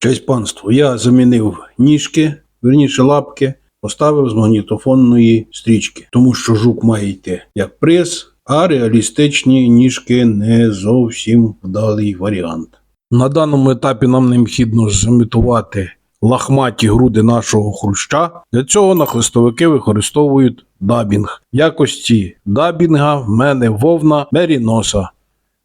Честь панство, я замінив ніжки, верніше лапки, поставив з магнітофонної стрічки, тому що жук має йти як приз, а реалістичні ніжки не зовсім вдалий варіант. На даному етапі нам необхідно зімітувати лахматі груди нашого хруща. Для цього нахлистовики використовують дабінг. В якості дабінга в мене вовна меріноса.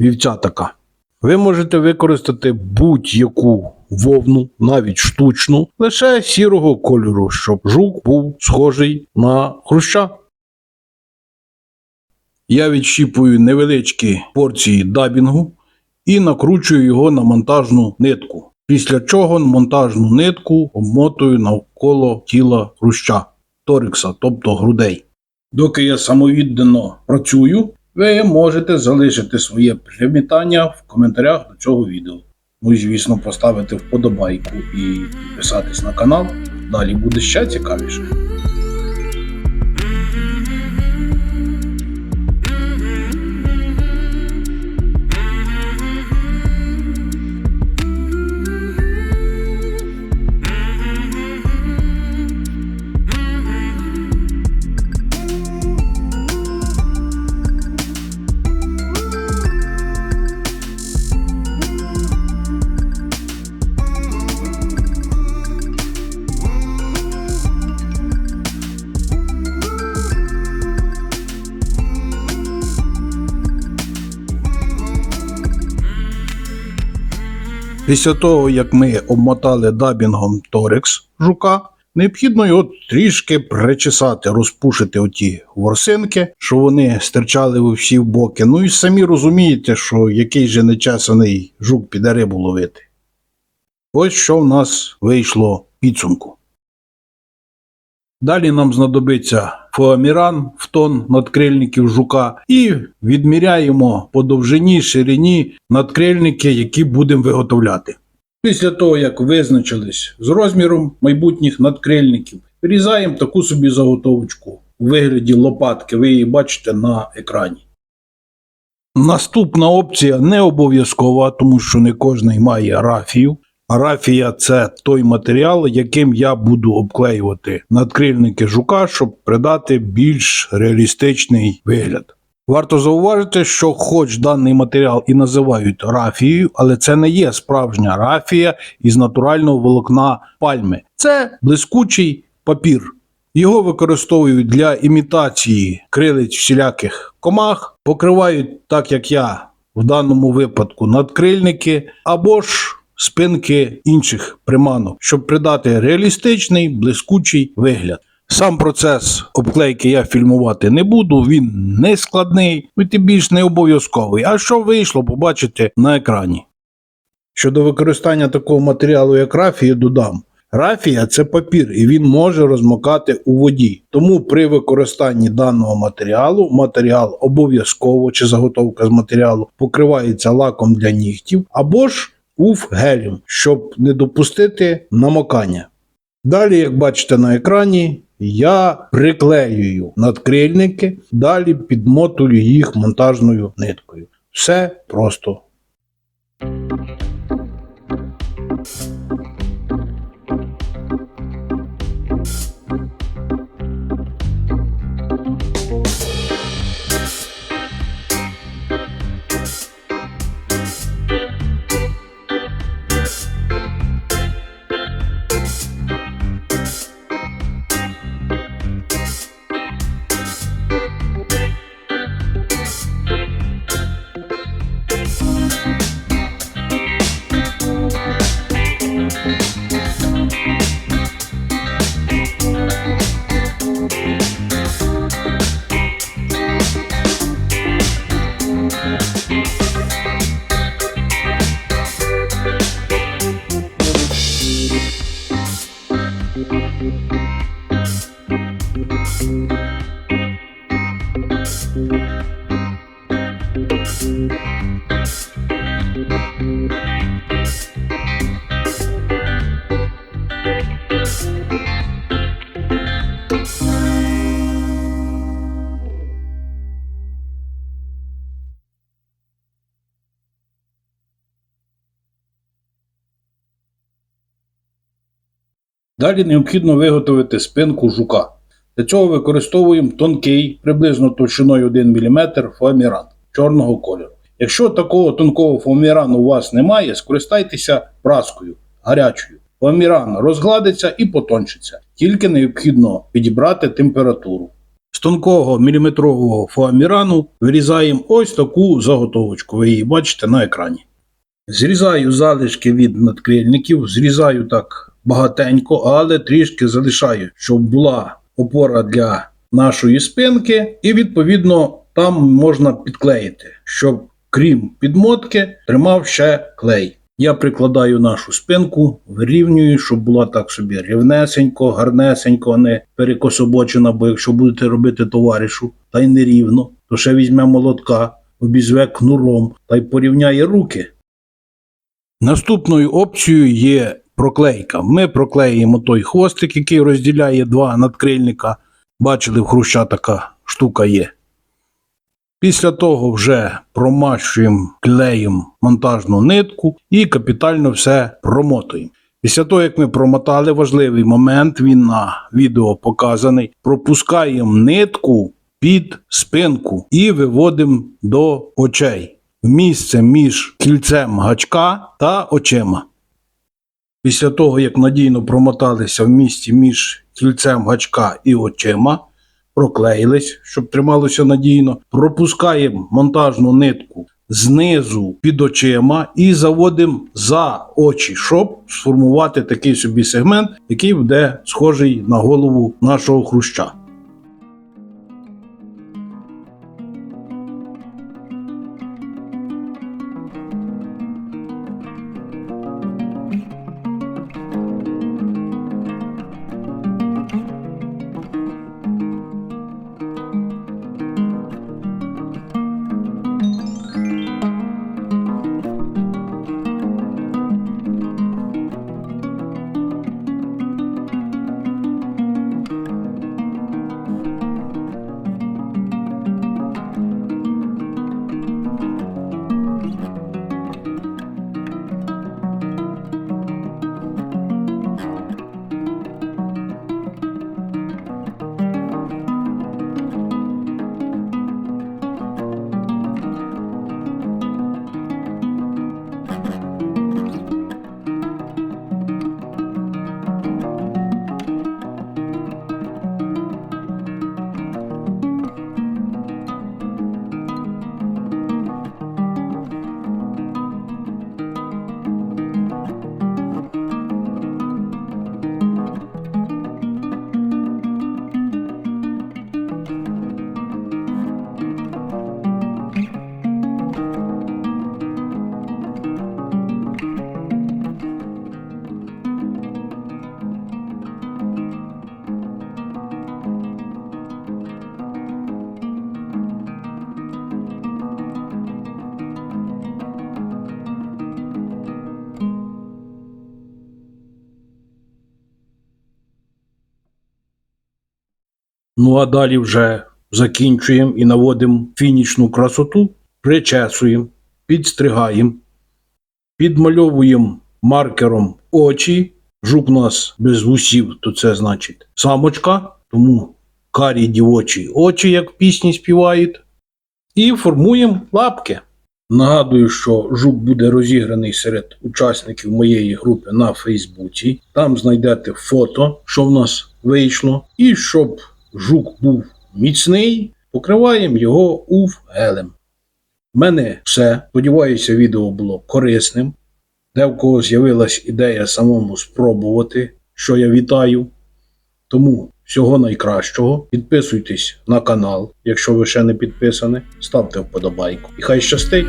Вівця така. Ви можете використати будь-яку вовну, навіть штучну, лише сірого кольору, щоб жук був схожий на хруща. Я відщіпую невеличкі порції дабінгу і накручую його на монтажну нитку. Після чого монтажну нитку обмотую навколо тіла хруща, торикса, тобто грудей. Доки я самовіддано працюю, ви можете залишити своє привітання в коментарях до цього відео. Ну і звісно, поставити вподобайку і підписатись на канал. Далі буде ще цікавіше. Після того, як ми обмотали дабінгом торекс жука, необхідно його трішки причесати, розпушити оті ворсинки, що вони стирчали у всі боки. Ну і самі розумієте, що який же нечесаний жук піде рибу ловити. Ось що в нас вийшло підсумку. Далі нам знадобиться фоаміран в тон надкрильників жука і відміряємо по довжині, ширині надкрильники, які будемо виготовляти. Після того, як визначились з розміром майбутніх надкрильників, вирізаємо таку собі заготовочку у вигляді лопатки. Ви її бачите на екрані. Наступна опція не обов'язкова, тому що не кожний має рафію. А рафія це той матеріал, яким я буду обклеювати надкрильники жука, щоб придати більш реалістичний вигляд. Варто зауважити, що хоч даний матеріал і називають рафією, але це не є справжня рафія із натурального волокна пальми. Це блискучий папір. Його використовують для імітації крилиць всіляких комах, покривають, так як я в даному випадку, надкрильники або ж спинки інших приманок, щоб придати реалістичний блискучий вигляд. Сам процес обклейки я фільмувати не буду, він не складний, і тим більш не обов'язковий. А що вийшло, побачите на екрані. Щодо використання такого матеріалу, як рафія, додам. Рафія це папір, і він може розмокати у воді. Тому при використанні даного матеріалу матеріал обов'язково чи заготовка з матеріалу покривається лаком для нігтів або ж уф гелем, щоб не допустити намокання. Далі, як бачите на екрані, я приклеюю надкрильники, далі підмотую їх монтажною ниткою. Все просто. Далі необхідно виготовити спинку жука. Для цього використовуємо тонкий, приблизно товщиною 1 мм фоаміран чорного кольору. Якщо такого тонкого фоамірану у вас немає, скористайтеся праскою гарячою. Фоаміран розгладиться і потончиться. Тільки необхідно підібрати температуру. З тонкого міліметрового фоамірану вирізаємо ось таку заготовочку. Ви її бачите на екрані. Зрізаю залишки від надкрильників, зрізаю так багатенько, але трішки залишаю, щоб була опора для нашої спинки, і відповідно там можна підклеїти, щоб крім підмотки тримав ще клей. Я прикладаю нашу спинку, вирівнюю, щоб була так собі рівнесенько, гарнесенько, не перекособочена, бо якщо будете робити товаришу, та й нерівно, то ще візьме молотка, обізве кнуром та й порівняє руки. Наступною опцією є проклейка. Ми проклеїмо той хвостик, який розділяє два надкрильника. Бачили, в хруща така штука є. Після того вже промащуємо клеєм монтажну нитку і капітально все промотуємо. Після того, як ми промотали важливий момент, він на відео показаний, пропускаємо нитку під спинку і виводимо до очей в місце між кільцем гачка та очима. Після того, як надійно промоталися в місті між кільцем гачка і очима, проклеїлись, щоб трималося надійно, пропускаємо монтажну нитку знизу під очима і заводимо за очі, щоб сформувати такий собі сегмент, який буде схожий на голову нашого хруща. Ну а далі вже закінчуємо і наводимо фінішну красоту, причесуємо, підстригаємо, підмальовуємо маркером очі. Жук у нас без вусів, то це значить самочка, тому карі дівочі очі, як в пісні співають. І формуємо лапки. Нагадую, що жук буде розіграний серед учасників моєї групи на Фейсбуці. Там знайдете фото, що в нас вийшло. І щоб жук був міцний, покриваємо його ув гелем. У мене все. Сподіваюся, відео було корисним. Де в кого з'явилась ідея самому спробувати, що я вітаю. Тому всього найкращого. Підписуйтесь на канал, якщо ви ще не підписані. Ставте вподобайку. І хай щастить!